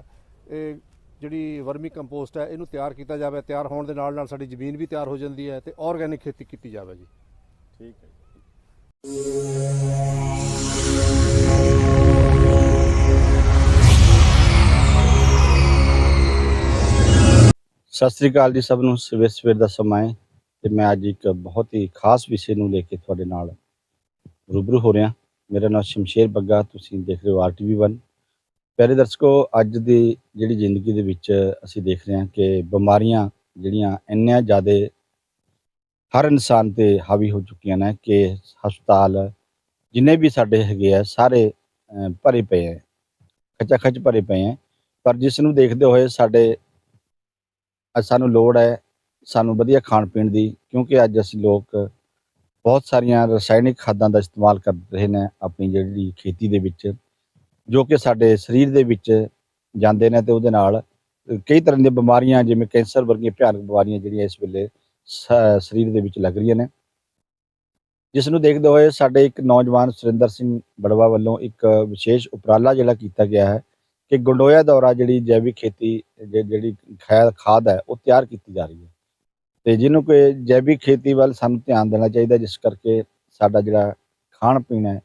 ਇਹ ਜਿਹੜੀ ਵਰਮੀ ਕੰਪੋਸਟ ਹੈ ਇਹਨੂੰ ਤਿਆਰ ਕੀਤਾ ਜਾਵੇ ਤਿਆਰ ਹੋਣ ਦੇ ਨਾਲ ਨਾਲ ਸਾਡੀ ਜ਼ਮੀਨ ਵੀ ਤਿਆਰ ਹੋ ਜਾਂਦੀ ਹੈ ਤੇ ਆਰਗੈਨਿਕ ਖੇਤੀ ਕੀਤੀ ਜਾਵੇ ਜੀ। ਠੀਕ ਹੈ ਸਤਿ ਸ੍ਰੀ ਅਕਾਲ ਜੀ ਸਭ ਨੂੰ, ਸਵੇਰ ਸਵੇਰ ਦਾ ਸਮਾਂ ਹੈ ਤੇ ਮੈਂ ਅੱਜ ਇੱਕ ਬਹੁਤ ਹੀ ਖਾਸ ਵਿਸ਼ੇ ਨੂੰ ਲੈ ਕੇ ਤੁਹਾਡੇ ਨਾਲ ਰੂਬਰੂ ਹੋ ਰਿਹਾ। ਮੇਰਾ ਨਾਮ ਸ਼ਮਸ਼ੇਰ ਬੱਗਾ, ਤੁਸੀਂ ਦੇਖ ਰਹੇ ਹੋ ਆਰਟੀਵੀ 1 ਪਿਆਰੇ ਦਰਸ਼ਕੋ, ਅੱਜ ਦੀ ਜਿਹੜੀ ਜ਼ਿੰਦਗੀ ਦੇ ਵਿੱਚ ਅਸੀਂ ਦੇਖ ਰਹੇ ਹਾਂ ਕਿ ਬਿਮਾਰੀਆਂ ਜਿਹੜੀਆਂ ਇੰਨੀਆਂ ਜ਼ਿਆਦਾ ਹਰ ਇਨਸਾਨ ਤੇ ਹਾਵੀ ਹੋ ਚੁੱਕੀਆਂ ਨੇ ਕਿ ਹਸਪਤਾਲ ਜਿੰਨੇ ਵੀ ਸਾਡੇ ਹੈਗੇ ਆ, ਸਾਰੇ ਭਰੇ ਪਏ ਆ। ਖੱਚਾ ਖੱਚ ਭਰੇ ਪਏ ਆ। ਪਰ ਜਿਸ ਨੂੰ ਦੇਖਦੇ ਹੋਏ ਸਾਡੇ ਸਾਨੂੰ ਲੋੜ ਹੈ, ਸਾਨੂੰ ਵਧੀਆ ਖਾਣ ਪੀਣ ਦੀ, ਕਿਉਂਕਿ ਅੱਜ ਅਸੀਂ ਲੋਕ ਬਹੁਤ ਸਾਰੀਆਂ ਰਸਾਇਣਿਕ ਖਾਦਾਂ ਦਾ ਇਸਤੇਮਾਲ ਕਰ ਰਹੇ ਨੇ ਆਪਣੀ ਜਿਹੜੀ ਖੇਤੀ ਦੇ ਵਿੱਚ, ਜੋ ਕਿ ਸਾਡੇ ਸਰੀਰ ਦੇ ਵਿੱਚ ਜਾਂਦੇ ਨੇ ਤੇ ਉਹਦੇ ਨਾਲ ਕਈ ਤਰ੍ਹਾਂ ਦੀਆਂ ਬਿਮਾਰੀਆਂ, ਜਿਵੇਂ ਕੈਂਸਰ ਵਰਗੀਆਂ ਭਿਆਨਕ ਬਿਮਾਰੀਆਂ ਜਿਹੜੀਆਂ ਇਸ ਵੇਲੇ ਸਰੀਰ ਦੇ ਵਿੱਚ ਲੱਗ ਰਹੀਆਂ ਨੇ। ਜਿਸ ਨੂੰ ਦੇਖਦੇ ਹੋਏ ਸਾਡੇ ਇੱਕ ਨੌਜਵਾਨ ਸੁਰਿੰਦਰ ਸਿੰਘ ਬੜਵਾ ਵੱਲੋਂ ਇੱਕ ਵਿਸ਼ੇਸ਼ ਉਪਰਾਲਾ ਜਿਹੜਾ ਕੀਤਾ ਗਿਆ ਹੈ ਕਿ ਗੰਡੋਇਆ ਦੌਰਾ ਜਿਹੜੀ ਜੈਵਿਕ ਖੇਤੀ ਜਿਹੜੀ ਖੈਰ ਖਾਦ ਹੈ, ਉਹ ਤਿਆਰ ਕੀਤੀ ਜਾ ਰਹੀ ਹੈ। ਤੇ ਜਿਹਨੂੰ ਕਿ ਜੈਵਿਕ ਖੇਤੀ ਵੱਲ ਸਾਨੂੰ ਧਿਆਨ ਦੇਣਾ ਚਾਹੀਦਾ ਜਿਸ ਕਰਕੇ ਸਾਡਾ ਜਿਹੜਾ ਖਾਣ ਪੀਣ ਹੈ,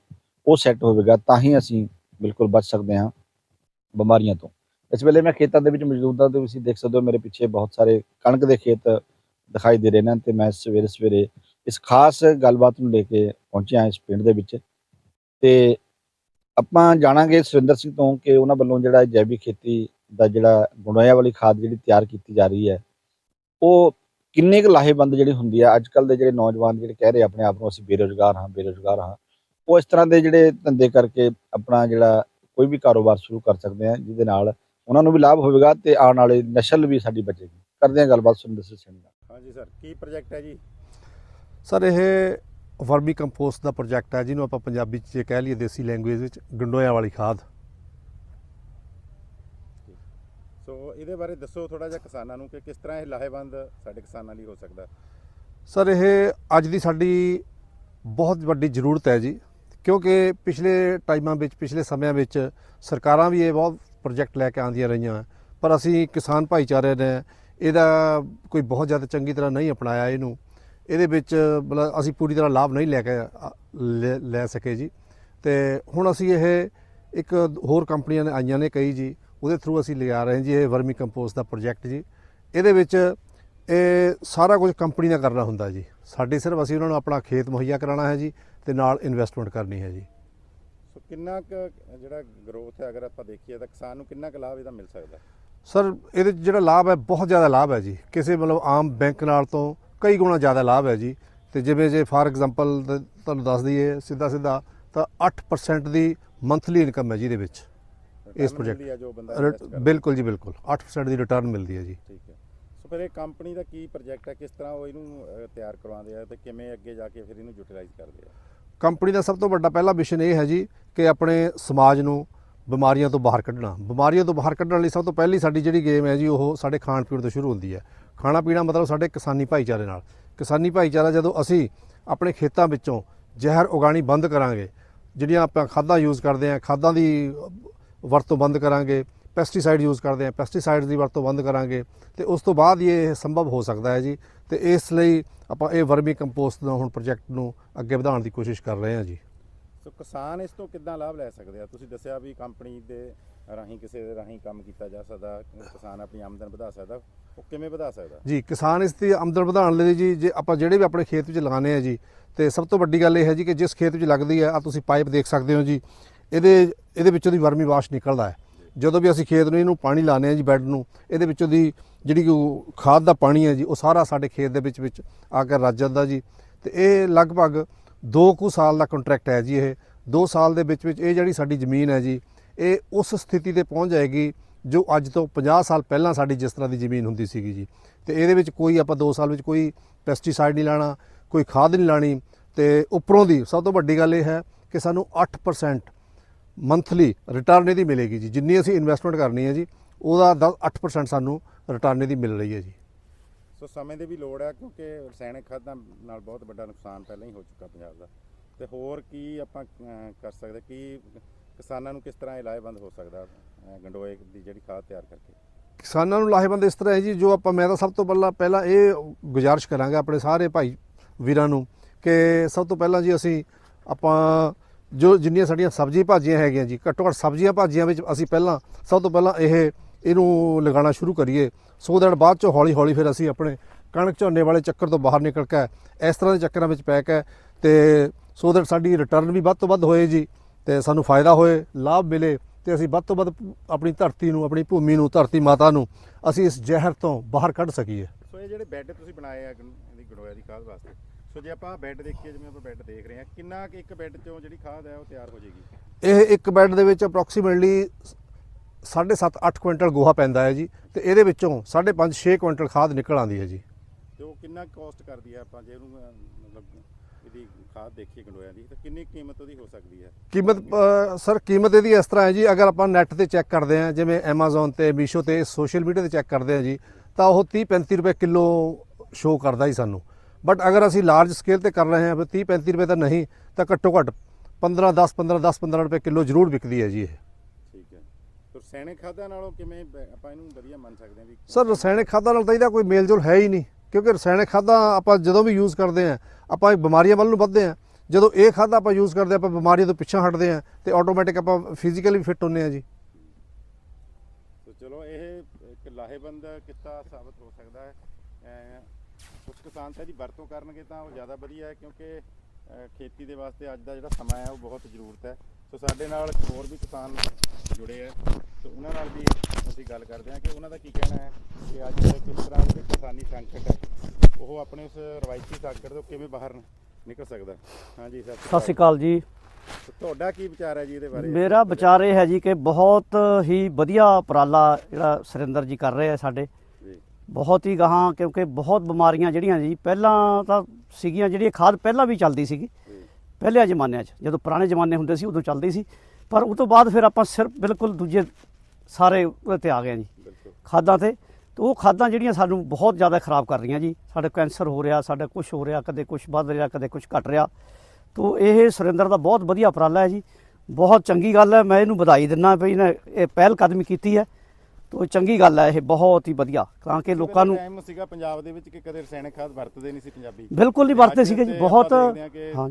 ਉਹ ਸੈੱਟ ਹੋਵੇਗਾ, ਤਾਂ ਹੀ ਅਸੀਂ ਬਿਲਕੁਲ ਬਚ ਸਕਦੇ ਹਾਂ ਬਿਮਾਰੀਆਂ ਤੋਂ। ਇਸ ਵੇਲੇ ਮੈਂ ਖੇਤਾਂ ਦੇ ਵਿੱਚ ਮੌਜੂਦ ਹਾਂ ਤੇ ਤੁਸੀਂ ਦੇਖ ਸਕਦੇ ਹੋ ਮੇਰੇ ਪਿੱਛੇ ਬਹੁਤ ਸਾਰੇ ਕਣਕ ਦੇ ਖੇਤ ਦਿਖਾਈ ਦੇ ਰਹੇ ਨੇ ਤੇ ਮੈਂ ਸਵੇਰੇ ਸਵੇਰੇ ਇਸ ਖਾਸ ਗੱਲਬਾਤ ਨੂੰ ਲੈ ਕੇ ਪਹੁੰਚਿਆ ਇਸ ਪਿੰਡ ਦੇ ਵਿੱਚ। ਤੇ ਆਪਾਂ ਜਾਣਾਂਗੇ ਸੁਰਿੰਦਰ ਸਿੰਘ ਤੋਂ ਕਿ ਉਹਨਾਂ ਵੱਲੋਂ ਜਿਹੜਾ ਜੈਵਿਕ ਖੇਤੀ ਦਾ ਜਿਹੜਾ ਗੁਣਾਇਆ ਵਾਲੀ ਖਾਦ ਜਿਹੜੀ ਤਿਆਰ ਕੀਤੀ ਜਾ ਰਹੀ ਹੈ, ਉਹ ਕਿੰਨੇ ਕੁ ਲਾਹੇਵੰਦ ਜਿਹੜੀ ਹੁੰਦੀ ਹੈ? ਅੱਜ ਕੱਲ ਦੇ ਜਿਹੜੇ ਨੌਜਵਾਨ ਜਿਹੜੇ ਕਹਿ ਰਹੇ ਆਪਣੇ ਆਪ ਨੂੰ ਅਸੀਂ ਬੇਰੁਜ਼ਗਾਰ ਹਾਂ ਬੇਰੁਜ਼ਗਾਰ ਹਾਂ। ਉਹ ਇਸ ਤਰ੍ਹਾਂ ਦੇ ਜਿਹੜੇ ਧੰਦੇ ਕਰਕੇ ਆਪਣਾ ਜਿਹੜਾ ਕੋਈ ਵੀ ਕਾਰੋਬਾਰ ਸ਼ੁਰੂ ਕਰ ਸਕਦੇ ਆ ਜਿਹਦੇ ਨਾਲ ਉਹਨਾਂ ਨੂੰ ਵੀ ਲਾਭ ਹੋਵੇਗਾ ਤੇ ਆਉਣ ਵਾਲੇ ਨਸਲ ਵੀ ਸਾਡੀ ਬਚੇਗੀ। ਕਰਦੇ ਹਾਂ ਗੱਲਬਾਤ ਸੁਰਿੰਦਰ ਸਿੰਘ ਸਿੰਘ ਨਾਲ। ਹਾਂਜੀ ਸਰ ਕੀ ਪ੍ਰੋਜੈਕਟ ਹੈ ਜੀ? ਸਰ ਇਹ ਵਰਮੀ ਕੰਪੋਸਟ ਦਾ ਪ੍ਰੋਜੈਕਟ ਹੈ ਜਿਹਨੂੰ ਆਪਾਂ ਪੰਜਾਬੀ 'ਚ ਜੇ ਕਹਿ ਲਈਏ ਦੇਸੀ ਲੈਂਗੁਏਜ ਵਿੱਚ ਗੰਡੋਇਆਂ ਵਾਲੀ ਖਾਦ। ਸੋ ਇਹਦੇ ਬਾਰੇ ਦੱਸੋ ਥੋੜਾ ਜਿਹਾ ਕਿਸਾਨਾਂ ਨੂੰ ਕਿ ਕਿਸ ਤਰ੍ਹਾਂ ਇਹ ਲਾਹੇਵੰਦ ਸਾਡੇ ਕਿਸਾਨਾਂ ਲਈ ਹੋ ਸਕਦਾ। ਸਰ ਇਹ ਅੱਜ ਦੀ ਸਾਡੀ ਬਹੁਤ ਵੱਡੀ ਜ਼ਰੂਰਤ ਹੈ ਜੀ ਕਿਉਂਕਿ ਪਿਛਲੇ ਟਾਈਮਾਂ ਵਿੱਚ ਪਿਛਲੇ ਸਮਿਆਂ ਵਿੱਚ ਸਰਕਾਰਾਂ ਵੀ ਇਹ ਬਹੁਤ ਪ੍ਰੋਜੈਕਟ ਲੈ ਕੇ ਆਉਂਦੀਆਂ ਰਹੀਆਂ। ਪਰ ਅਸੀਂ ਕਿਸਾਨ ਭਾਈਚਾਰੇ ਨੇ ਇਹਦਾ ਕੋਈ ਬਹੁਤ ਜ਼ਿਆਦਾ ਚੰਗੀ ਤਰ੍ਹਾਂ ਨਹੀਂ ਅਪਣਾਇਆ ਇਹਨੂੰ। ਇਹਦੇ ਵਿੱਚ ਮਤਲਬ ਅਸੀਂ ਪੂਰੀ ਤਰ੍ਹਾਂ ਲਾਭ ਨਹੀਂ ਲੈ ਕੇ ਲੈ- ਲੈ ਸਕੇ ਜੀ। ਤੇ ਹੁਣ ਅਸੀਂ ਇਹ ਇੱਕ ਹੋਰ ਕੰਪਨੀਆਂ ਨੇ ਆਈਆਂ ਨੇ ਕਈ ਜੀ, ਉਹਦੇ ਥਰੂ ਅਸੀਂ ਲਿਆ ਰਹੇ ਜੀ, ਇਹ ਵਰਮੀ ਕੰਪੋਸਟ ਦਾ ਪ੍ਰੋਜੈਕਟ ਜੀ। ਇਹਦੇ ਵਿੱਚ ਇਹ ਸਾਰਾ ਕੁਝ ਕੰਪਨੀ ਦਾ ਕਰਨਾ ਹੁੰਦਾ ਜੀ। ਸਾਡੇ ਸਿਰਫ ਅਸੀਂ ਉਹਨਾਂ ਨੂੰ ਆਪਣਾ ਖੇਤ ਮੁਹੱਈਆ ਕਰਾਉਣਾ ਹੈ ਜੀ ਤੇ ਨਾਲ ਇਨਵੈਸਟਮੈਂਟ ਕਰਨੀ ਹੈ ਜੀ। ਸੋ ਕਿੰਨਾ ਕੁ ਜਿਹੜਾ ਗਰੋਥ ਹੈ, ਅਗਰ ਆਪਾਂ ਦੇਖੀਏ ਤਾਂ ਕਿਸਾਨ ਨੂੰ ਕਿੰਨਾ ਕੁ ਲਾਭ ਇਹਦਾ ਮਿਲ ਸਕਦਾ ਸਰ ਇਹਦੇ 'ਚ ਜਿਹੜਾ ਲਾਭ ਹੈ ਬਹੁਤ ਜ਼ਿਆਦਾ ਲਾਭ ਹੈ ਜੀ। ਕਿਸੇ ਮਤਲਬ ਆਮ ਬੈਂਕ ਨਾਲ ਤੋਂ ਕਈ ਗੁਣਾ ਜ਼ਿਆਦਾ ਲਾਭ ਹੈ ਜੀ। ਤੇ ਜਿਵੇਂ ਜੇ ਫਾਰ ਐਗਜ਼ਾਮਪਲ ਤੁਹਾਨੂੰ ਦੱਸ ਦਈਏ ਸਿੱਧਾ ਸਿੱਧਾ ਤਾਂ 8% ਦੀ ਮੰਥਲੀ ਇਨਕਮ ਹੈ ਜੀ ਇਹਦੇ ਵਿੱਚ ਇਸ ਕਰਦਾ। ਬਿਲਕੁਲ ਜੀ ਬਿਲਕੁਲ। 8% ਦੀ ਰਿਟਰਨ ਮਿਲਦੀ ਹੈ ਜੀ। ਠੀਕ ਹੈ। ਸੋ ਫਿਰ ਇਹ ਕੰਪਨੀ ਦਾ ਕੀ ਪ੍ਰੋਜੈਕਟ ਹੈ? ਕਿਸ ਤਰ੍ਹਾਂ ਉਹ ਇਹਨੂੰ ਤਿਆਰ ਕਰਵਾਉਂਦੇ ਆ ਤੇ ਕਿਵੇਂ ਅੱਗੇ ਜਾ ਕੇ ਫਿਰ ਇਹਨੂੰ ਯੂਟਿਲਾਈਜ਼ ਕਰਦੇ ਆ? ਕੰਪਨੀ ਦਾ ਸਭ ਤੋਂ ਵੱਡਾ ਪਹਿਲਾ ਮਿਸ਼ਨ ਇਹ ਹੈ ਜੀ ਕਿ ਆਪਣੇ ਸਮਾਜ ਨੂੰ ਬਿਮਾਰੀਆਂ ਤੋਂ ਬਾਹਰ ਕੱਢਣਾ। ਬਿਮਾਰੀਆਂ ਤੋਂ ਬਾਹਰ ਕੱਢਣ ਲਈ ਸਭ ਤੋਂ ਪਹਿਲੀ ਸਾਡੀ ਜਿਹੜੀ ਗੇਮ ਹੈ ਜੀ, ਉਹ ਸਾਡੇ ਖਾਣ ਪੀਣ ਤੋਂ ਸ਼ੁਰੂ ਹੁੰਦੀ ਹੈ। ਖਾਣਾ ਪੀਣਾ ਮਤਲਬ ਸਾਡੇ ਕਿਸਾਨੀ ਭਾਈਚਾਰੇ ਨਾਲ। ਕਿਸਾਨੀ ਭਾਈਚਾਰਾ ਜਦੋਂ ਅਸੀਂ ਆਪਣੇ ਖੇਤਾਂ ਵਿੱਚੋਂ ਜ਼ਹਿਰ ਉਗਾਣੀ ਬੰਦ ਕਰਾਂਗੇ, ਜਿਹੜੀਆਂ ਆਪਾਂ ਖਾਦਾਂ ਯੂਜ਼ ਕਰਦੇ ਹਾਂ, ਖਾਦਾਂ ਦੀ ਵਰਤੋਂ ਬੰਦ ਕਰਾਂਗੇ ਪੈਸਟੀਸਾਈਡ ਯੂਜ਼ ਕਰਦੇ ਹਾਂ ਪੈਸਟੀਸਾਈਡ ਦੀ ਵਰਤੋਂ ਬੰਦ ਕਰਾਂਗੇ, ਤੇ ਉਸ ਤੋਂ ਬਾਅਦ ਹੀ ਇਹ ਸੰਭਵ ਹੋ ਸਕਦਾ ਹੈ ਜੀ। ਤੇ ਇਸ ਲਈ ਆਪਾਂ ਇਹ ਵਰਮੀ ਕੰਪੋਸਟ ਦਾ ਹੁਣ ਪ੍ਰੋਜੈਕਟ ਨੂੰ ਅੱਗੇ ਵਧਾਉਣ ਦੀ ਕੋਸ਼ਿਸ਼ ਕਰ ਰਹੇ ਹਾਂ ਜੀ। ਸੋ ਕਿਸਾਨ ਇਸ ਤੋਂ ਕਿੱਦਾਂ ਲਾਭ ਲੈ ਸਕਦੇ ਆ? ਤੁਸੀਂ ਦੱਸਿਆ ਵੀ ਕੰਪਨੀ ਦੇ ਰਾਹੀਂ ਕਿਸੇ ਦੇ ਰਾਹੀਂ ਕੰਮ ਕੀਤਾ ਜਾ ਸਕਦਾ, ਕਿਸਾਨ ਆਪਣੀ ਆਮਦਨ ਵਧਾ ਸਕਦਾ, ਉਹ ਕਿਵੇਂ ਵਧਾ ਸਕਦਾ? ਜੀ, ਕਿਸਾਨ ਇਸ ਦੀ ਆਮਦਨ ਵਧਾਉਣ ਲਈ ਜੀ, ਜੇ ਆਪਾਂ ਜਿਹੜੇ ਵੀ ਆਪਣੇ ਖੇਤ ਵਿੱਚ ਲਗਾਉਂਦੇ ਆ ਜੀ, ਤੇ ਸਭ ਤੋਂ ਵੱਡੀ ਗੱਲ ਇਹ ਹੈ ਜੀ ਕਿ ਜਿਸ ਖੇਤ ਵਿੱਚ ਲੱਗਦੀ ਹੈ ਆ ਤੁਸੀਂ ਪਾਈਪ ਦੇਖ ਸਕਦੇ ਹੋ ਜੀ, ਇਹਦੇ ਇਹਦੇ ਵਿੱਚੋਂ ਦੀ ਵਰਮੀ ਵਾਸ਼ ਨਿਕਲਦਾ ਹੈ। ਜਦੋਂ ਵੀ ਅਸੀਂ ਖੇਤ ਨੂੰ ਇਹਨੂੰ ਪਾਣੀ ਲਾਉਂਦੇ ਆ ਜੀ ਬੈੱਡ ਨੂੰ, ਇਹਦੇ ਵਿੱਚੋਂ ਦੀ ਜਿਹੜੀ ਉਹ ਖਾਦ ਦਾ ਪਾਣੀ ਹੈ ਜੀ, ਉਹ ਸਾਰਾ ਸਾਡੇ ਖੇਤ ਦੇ ਵਿੱਚ ਵਿੱਚ ਆ ਕੇ ਰੱਜ ਜਾਂਦਾ ਜੀ। ਤੇ ਇਹ ਲਗਭਗ 2 ਕੁ ਸਾਲ ਦਾ ਕੰਟਰੈਕਟ ਹੈ ਜੀ ਇਹ। 2 ਸਾਲ ਦੇ ਵਿੱਚ ਵਿੱਚ ਇਹ ਜਿਹੜੀ ਸਾਡੀ ਜ਼ਮੀਨ ਹੈ ਜੀ, ਇਹ ਉਸ ਸਥਿਤੀ ਤੇ ਪਹੁੰਚ ਜਾਏਗੀ ਜੋ ਅੱਜ ਤੋਂ 50 ਸਾਲ ਪਹਿਲਾਂ ਸਾਡੀ ਜਿਸ ਤਰ੍ਹਾਂ ਦੀ ਜ਼ਮੀਨ ਹੁੰਦੀ ਸੀਗੀ ਜੀ। ਤੇ ਇਹਦੇ ਵਿੱਚ ਕੋਈ ਆਪਾਂ 2 ਸਾਲ ਵਿੱਚ ਕੋਈ ਪੈਸਟੀਸਾਈਡ ਨਹੀਂ ਲਾਣਾ, ਕੋਈ ਖਾਦ ਨਹੀਂ ਲਾਣੀ। ਤੇ ਉੱਪਰੋਂ ਦੀ ਸਭ ਤੋਂ ਵੱਡੀ ਗੱਲ ਇਹ ਹੈ ਕਿ ਸਾਨੂੰ 8% ਮੰਥਲੀ ਰਿਟਰਨ ਇਹਦੀ ਮਿਲੇਗੀ ਜੀ। ਜਿੰਨੀ ਅਸੀਂ ਇਨਵੈਸਟਮੈਂਟ ਕਰਨੀ ਹੈ ਜੀ, ਉਹਦਾ ਦਸ- 8% ਸਾਨੂੰ ਰਿਟਰਨ ਇਹਦੀ ਮਿਲ ਰਹੀ ਹੈ ਜੀ। ਸੋ ਸਮੇਂ ਦੀ ਵੀ ਲੋੜ ਹੈ ਕਿਉਂਕਿ ਰਸਾਇਣਿਕ ਖਾਦਾਂ ਨਾਲ ਬਹੁਤ ਵੱਡਾ ਨੁਕਸਾਨ ਪਹਿਲਾਂ ਹੀ ਹੋ ਚੁੱਕਾ ਪੰਜਾਬ ਦਾ। ਤੇ ਹੋਰ ਕੀ ਆਪਾਂ ਕਰ ਸਕਦੇ, ਕੀ ਕਿਸਾਨਾਂ ਨੂੰ ਕਿਸ ਤਰ੍ਹਾਂ ਇਹ ਲਾਹੇਵੰਦ ਹੋ ਸਕਦਾ ਗੰਡੋਏ ਦੀ ਜਿਹੜੀ ਖਾਦ ਤਿਆਰ ਕਰਕੇ? ਕਿਸਾਨਾਂ ਨੂੰ ਲਾਹੇਵੰਦ ਇਸ ਤਰ੍ਹਾਂ ਹੈ ਜੀ, ਜੋ ਆਪਾਂ, ਮੈਂ ਤਾਂ ਸਭ ਤੋਂ ਪਹਿਲਾਂ ਪਹਿਲਾਂ ਇਹ ਗੁਜ਼ਾਰਿਸ਼ ਕਰਾਂਗਾ ਆਪਣੇ ਸਾਰੇ ਭਾਈ ਵੀਰਾਂ ਨੂੰ ਕਿ ਸਭ ਤੋਂ ਪਹਿਲਾਂ ਜੀ ਅਸੀਂ ਆਪਾਂ ਜੋ ਜਿੰਨੀਆਂ ਸਾਡੀਆਂ ਸਬਜ਼ੀ ਭਾਜੀਆਂ ਹੈਗੀਆਂ ਜੀ, ਘੱਟੋ ਘੱਟ ਸਬਜ਼ੀਆਂ ਭਾਜੀਆਂ ਵਿੱਚ ਅਸੀਂ ਪਹਿਲਾਂ ਸਭ ਤੋਂ ਪਹਿਲਾਂ ਇਹ ਇਹਨੂੰ ਲਗਾਉਣਾ ਸ਼ੁਰੂ ਕਰੀਏ। ਸੋ ਦੈਟ ਬਾਅਦ ਚੋਂ ਹੌਲੀ ਹੌਲੀ ਫਿਰ ਅਸੀਂ ਆਪਣੇ ਕਣਕ ਝੋਨੇ ਵਾਲੇ ਚੱਕਰ ਤੋਂ ਬਾਹਰ ਨਿਕਲ ਕੇ ਇਸ ਤਰ੍ਹਾਂ ਦੇ ਚੱਕਰਾਂ ਵਿੱਚ ਪੈ ਕੇ ਤੇ ਸੋ ਦੈਟ ਸਾਡੀ ਰਿਟਰਨ ਵੀ ਵੱਧ ਤੋਂ ਵੱਧ ਹੋਏ ਜੀ ਤੇ ਸਾਨੂੰ ਫਾਇਦਾ ਹੋਏ ਲਾਭ ਮਿਲੇ ਤੇ ਅਸੀਂ ਵੱਧ ਤੋਂ ਵੱਧ ਆਪਣੀ ਧਰਤੀ ਨੂੰ ਆਪਣੀ ਭੂਮੀ ਨੂੰ ਧਰਤੀ ਮਾਤਾ ਨੂੰ ਅਸੀਂ ਇਸ ਜ਼ਹਿਰ ਤੋਂ ਬਾਹਰ ਕੱਢ ਸਕੀਏ। ਸੋ ਇਹ ਜਿਹੜੇ ਬੈੱਡ ਤੁਸੀਂ ਬਣਾਏ ਆ ਇਹਦੀ ਗੰਡੋਏ ਦੀ ਖਾਦ ਵਾਸਤੇ। ਸੋ ਜੇ ਆਪਾਂ ਬੈੱਡ ਦੇਖੀਏ ਜਿਵੇਂ ਆਪਾਂ ਬੈੱਡ ਦੇਖ ਰਹੇ ਹਾਂ ਕਿੰਨਾ ਕੁ ਇੱਕ ਬੈੱਡ ਚੋਂ ਜਿਹੜੀ ਖਾਦ ਹੈ ਉਹ ਤਿਆਰ ਹੋ ਜਾਏਗੀ? ਇਹ ਇੱਕ ਬੈੱਡ ਦੇ ਵਿੱਚ ਅਪਰੋਕਸੀਮੇਟਲੀ 7.5 8 ਕੁਇੰਟਲ ਗੋਹਾ ਪੈਂਦਾ ਹੈ ਜੀ ਤੇ ਇਹਦੇ ਵਿੱਚੋਂ 5.5 6 ਕੁਇੰਟਲ ਖਾਦ ਨਿਕਲ ਆਉਂਦੀ ਹੈ ਜੀ। ਤੇ ਉਹ ਕਿੰਨਾ ਕੋਸਟ ਕਰਦੀ ਹੈ ਆਪਾਂ ਜੇ ਉਹਨੂੰ ਅਹ, ਮਤਲਬ ਇਹਦੀ ਖਾਦ ਦੇਖੀਏ ਗੰਡੋਇਆਂ ਦੀ ਤਾਂ ਕਿੰਨੀ ਕੀਮਤ ਉਹਦੀ ਹੋ ਸਕਦੀ ਹੈ? ਕੀਮਤ ਅ, ਸਰ ਕੀਮਤ ਇਹਦੀ ਇਸ ਤਰ੍ਹਾਂ ਹੈ ਜੀ ਅਗਰ ਆਪਾਂ ਨੈੱਟ ਤੇ ਚੈੱਕ ਕਰਦੇ ਹਾਂ ਜਿਵੇਂ Amazon ਤੇ Meesho ਤੇ ਸੋਸ਼ਲ ਮੀਡੀਆ ਤੇ ਚੈੱਕ ਕਰਦੇ ਹਾਂ ਜੀ ਤਾਂ ਉਹ 30 35 ਰੁਪਏ ਕਿਲੋ ਸ਼ੋ ਕਰਦਾ ਹੀ ਸਾਨੂੰ। ਬਟ ਅਗਰ ਅਸੀਂ ਲਾਰਜ ਸਕੇਲ ਤੇ ਕਰ ਰਹੇ ਹਾਂ ਫਿਰ 30 35 ਰੁਪਏ ਤਾਂ ਨਹੀਂ ਤਾਂ ਘੱਟੋ ਘੱਟ 15 10 15 10 15 ਰੁਪਏ ਕਿਲੋ ਜ਼ਰੂਰ ਵਿਕਦੀ ਹੈ ਜੀ ਇਹ। ਰਸਾਇਣਿਕ ਖਾਦਾਂ ਨਾਲੋਂ ਕਿਵੇਂ ਬ- ਆਪਾਂ ਇਹਨੂੰ ਵਧੀਆ ਮੰਨ ਸਕਦੇ ਹਾਂ ਵੀ ਸਰ ਰਸਾਇਣਿਕ ਖਾਦਾਂ ਨਾਲ ਤਾਂ ਇਹਦਾ ਕੋਈ ਮੇਲਜੋਲ ਹੈ ਹੀ ਨਹੀਂ ਕਿਉਂਕਿ ਰਸਾਇਣਿਕ ਖਾਦਾਂ ਆਪਾਂ ਜਦੋਂ ਵੀ ਯੂਜ਼ ਕਰਦੇ ਹਾਂ ਆਪਾਂ ਬਿਮਾਰੀਆਂ ਵੱਲ ਨੂੰ ਵੱਧਦੇ ਹਾਂ। ਜਦੋਂ ਇਹ ਖਾਦਾਂ ਆਪਾਂ ਯੂਜ਼ ਕਰਦੇ ਹਾਂ ਆਪਾਂ ਬਿਮਾਰੀਆਂ ਤੋਂ ਪਿੱਛੇ ਹਟਦੇ ਹਾਂ ਤੇ ਆਟੋਮੈਟਿਕ ਆਪਾਂ ਫਿਜ਼ੀਕਲੀ ਫਿੱਟ ਹੁੰਦੇ ਹਾਂ ਜੀ। ਸੋ ਚਲੋ ਇਹ ਇੱਕ ਲਾਹੇਵੰਦ ਕਿੱਤਾ ਸਾਬਤ ਹੋ ਸਕਦਾ ਹੈ। ਕੁਝ ਕਿਸਾਨ ਤਾਂ ਇਹਦੀ ਵਰਤੋਂ ਕਰਨਗੇ ਤਾਂ ਉਹ ਜ਼ਿਆਦਾ ਵਧੀਆ ਹੈ ਕਿਉਂਕਿ ਖੇਤੀ ਦੇ ਵਾਸਤੇ ਅੱਜ ਦਾ ਜਿਹੜਾ ਸਮਾਂ ਹੈ ਉਹ ਬਹੁਤ ਜ਼ਰੂਰਤ ਹੈ। ਸੋ ਸਾਡੇ ਨਾਲ ਹੋਰ ਵੀ ਕਿਸਾਨ ਜੁੜੇ ਆ। ਤੇ ਉਹਨਾਂ ਨਾਲ ਵੀ ਅਸੀਂ ਗੱਲ ਕਰਦੇ ਹਾਂ ਕਿ ਉਹਨਾਂ ਦਾ ਕੀ ਕਹਿਣਾ ਹੈ ਕਿ ਅੱਜ ਕਿਸ ਤਰ੍ਹਾਂ ਜਿਹੜੇ ਕਿਸਾਨੀ ਸੰਕਟ ਹੈ ਉਹ ਆਪਣੇ ਉਸ ਰਵਾਇਤੀ ਸੰਕਟ ਤੋਂ ਕਿਵੇਂ ਬਾਹਰ ਨਿਕਲ ਸਕਦਾ ਹਾਂਜੀ ਸਤਿ ਸ਼੍ਰੀ ਅਕਾਲ। ਜੀ। ਤੁਹਾਡਾ ਕੀ ਵਿਚਾਰ ਹੈ ਜੀ ਇਹਦੇ ਬਾਰੇ? ਮੇਰਾ ਵਿਚਾਰ ਇਹ ਹੈ ਜੀ ਕਿ ਬਹੁਤ ਹੀ ਵਧੀਆ ਉਪਰਾਲਾ ਜਿਹੜਾ ਸੁਰਿੰਦਰ ਜੀ ਕਰ ਰਹੇ ਆ ਸਾਡੇ। ਬਹੁਤ ਹੀ ਗਾਹਾਂ ਕਿਉਂਕਿ ਬਹੁਤ ਬਿਮਾਰੀਆਂ ਜਿਹੜੀਆਂ ਜੀ ਪਹਿਲਾਂ ਤਾਂ ਸੀਗੀਆਂ ਜਿਹੜੀਆਂ ਖਾਦ ਪਹਿਲਾਂ ਵੀ ਚੱਲਦੀ ਸੀਗੀ। ਪਹਿਲੇ ਜ਼ਮਾਨਿਆਂ 'ਚ ਜਦੋਂ ਪੁਰਾਣੇ ਜ਼ਮਾਨੇ ਹੁੰਦੇ ਸੀ ਉਦੋਂ ਚੱਲਦੀ ਸੀ। ਪਰ ਉਸ ਤੋਂ ਬਾਅਦ ਫਿਰ ਆਪਾਂ ਸਿਰਫ ਬਿਲਕੁਲ ਦੂਜੇ ਸਾਰੇ ਤੇ ਆ ਗਏ ਜੀ। ਖਾਦਾਂ ਤੇ। ਤੇ ਉਹ ਖਾਦਾਂ ਜਿਹੜੀਆਂ ਸਾਨੂੰ ਬਹੁਤ ਜ਼ਿਆਦਾ ਖਰਾਬ ਕਰ ਰਹੀਆਂ ਜੀ। ਸਾਡੇ ਕੈਂਸਰ ਹੋ ਰਿਹਾ ਸਾਡਾ ਕੁਝ ਹੋ ਰਿਹਾ ਕਦੇ ਕੁਝ ਵੱਧ ਰਿਹਾ ਕਦੇ ਕੁਝ ਘਟ ਰਿਹਾ। ਤੋ ਇਹ ਸੁਰਿੰਦਰ ਦਾ ਬਹੁਤ ਵਧੀਆ ਉਪਰਾਲਾ ਹੈ ਜੀ। ਬਹੁਤ ਚੰਗੀ ਗੱਲ ਹੈ ਮੈਂ ਇਹਨੂੰ ਵਧਾਈ ਦਿੰਦਾ ਵੀ ਇਹਨੇ ਇਹ ਪਹਿਲ ਕਦਮੀ ਕੀਤੀ ਹੈ। ਤੋ ਚੰਗੀ ਗੱਲ ਹੈ ਇਹ ਬਹੁਤ ਹੀ ਵਧੀਆ। ਤਾਂ ਕਿ ਲੋਕਾਂ ਨੂੰ ਟਾਈਮ ਸੀਗਾ ਪੰਜਾਬ ਦੇ ਵਿੱਚ ਕਿ ਕਦੇ ਰਸਾਇਣਿਕ ਖਾਦ ਵਰਤਦੇ ਨਹੀਂ ਸੀ ਪੰਜਾਬੀ। ਬਿਲਕੁਲ ਨਹੀਂ ਵਰਤੇ ਅੱਜ ਸੀਗੇ ਜੀ ਬਹੁਤ ਹਾਂ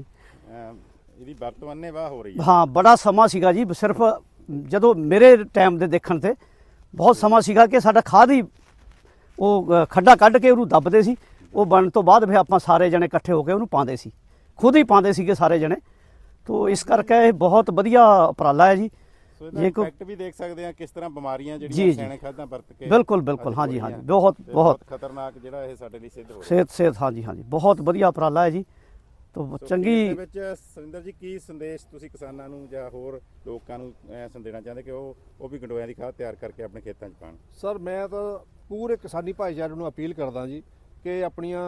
ਇਹਦੀ ਵਰਤੋਂ ਅੰਨੇਵਾਹ ਹੋ ਰਹੀ ਹੈ। ਹਾਂ ਬੜਾ ਸਮਾਂ ਸੀਗਾ ਜੀ ਸਿਰਫ ਜਦੋਂ ਮੇਰੇ ਟਾਈਮ ਦੇ ਦੇਖਣ ਤੇ ਬਹੁਤ ਸਮਾਂ ਸੀਗਾ ਕਿ ਸਾਡਾ ਖਾਦ ਹੀ ਉਹ ਖੱਡਾ ਕੱਢ ਕੇ ਉਹਨੂੰ ਦੱਬਦੇ ਸੀ। ਉਹ ਬਣਨ ਤੋਂ ਬਾਅਦ ਫਿਰ ਆਪਾਂ ਸਾਰੇ ਜਣੇ ਇਕੱਠੇ ਹੋ ਕੇ ਉਹਨੂੰ ਪਾਉਂਦੇ ਸੀ। ਖੁਦ ਹੀ ਪਾਉਂਦੇ ਸੀਗੇ ਸਾਰੇ ਜਣੇ। ਤੋਂ ਇਸ ਕਰਕੇ ਇਹ ਬਹੁਤ ਵਧੀਆ ਉਪਰਾਲਾ ਹੈ ਜੀ। ਜੇ ਕੋਈ- ਇਫੈਕਟ ਵੀ ਦੇਖ ਸਕਦੇ ਹਾਂ ਕਿਸ ਤਰ੍ਹਾਂ ਬਿਮਾਰੀਆਂ ਜਿਹੜੀਆਂ ਜੀ। ਰਸਾਇਣਿਕ ਖਾਦਾਂ ਵਰਤ ਕੇ ਬਿਲਕੁਲ ਬਿਲਕੁਲ। ਹਾਂਜੀ ਹਾਂਜੀ। ਬਹੁਤ। ਬਹੁਤ ਖਤਰਨਾਕ ਜਿਹੜਾ ਇਹ ਸਾਡੇ ਲਈ ਸਿੱਧ ਹੋ ਰਿਹਾ। ਸਿਹਤ ਸਿਹਤ। ਹਾਂਜੀ ਹਾਂਜੀ। ਬਹੁਤ ਵਧੀਆ ਉਪਰਾਲਾ ਹੈ ਜੀ। ਤੋਂ ਚੰਗੀ ਵਿੱਚ ਸੁਰਿੰਦਰ ਜੀ ਕੀ ਸੰਦੇਸ਼ ਤੁਸੀਂ ਕਿਸਾਨਾਂ ਨੂੰ ਜਾਂ ਹੋਰ ਲੋਕਾਂ ਨੂੰ ਅਹ, ਸੰਦੇਣਾ ਚਾਹੁੰਦੇ ਕਿ ਉਹ ਉਹ ਵੀ ਗੰਡੋਇਆਂ ਦੀ ਖਾਦ ਤਿਆਰ ਕਰਕੇ ਆਪਣੇ ਖੇਤਾਂ 'ਚ ਪਾਣ? ਸਰ ਮੈਂ ਤਾਂ ਪੂਰੇ ਕਿਸਾਨੀ ਭਾਈਚਾਰੇ ਨੂੰ ਅਪੀਲ ਕਰਦਾ ਜੀ ਕਿ ਆਪਣੀਆਂ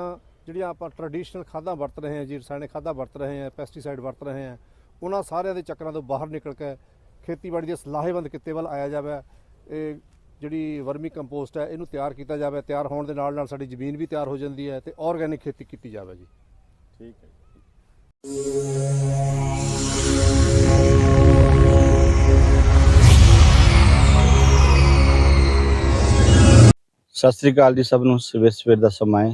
ਜਿਹੜੀਆਂ ਆਪਾਂ ਟ੍ਰੈਡੀਸ਼ਨਲ ਖਾਦਾਂ ਵਰਤ ਰਹੇ ਹਾਂ ਜੀ ਰਸਾਇਣਿਕ ਖਾਦਾਂ ਵਰਤ ਰਹੇ ਹਾਂ ਪੈਸਟੀਸਾਈਡ ਵਰਤ ਰਹੇ ਹਾਂ ਉਹਨਾਂ ਸਾਰਿਆਂ ਦੇ ਚੱਕਰਾਂ ਤੋਂ ਬਾਹਰ ਨਿਕਲ ਕੇ ਖੇਤੀਬਾੜੀ ਦੇ ਸਲਾਹੇਬੰਦ ਕਿੱਤੇ ਵੱਲ ਆਇਆ ਜਾਵੇ। ਇਹ ਜਿਹੜੀ ਵਰਮੀ ਕੰਪੋਸਟ ਹੈ ਇਹਨੂੰ ਤਿਆਰ ਕੀਤਾ ਜਾਵੇ। ਤਿਆਰ ਹੋਣ ਦੇ ਨਾਲ ਨਾਲ ਸਾਡੀ ਜ਼ਮੀਨ ਵੀ ਤਿਆਰ ਹੋ ਜਾਂਦੀ ਹੈ ਤੇ ਆਰਗੈਨਿਕ ਖੇਤੀ ਕੀਤੀ ਜਾਵੇ ਜੀ। ਠੀਕ ਹੈ ਸਤਿ ਸ੍ਰੀ ਅਕਾਲ ਜੀ ਸਭ ਨੂੰ। ਸਵੇਰ ਸਵੇਰ ਦਾ ਸਮਾਂ ਹੈ।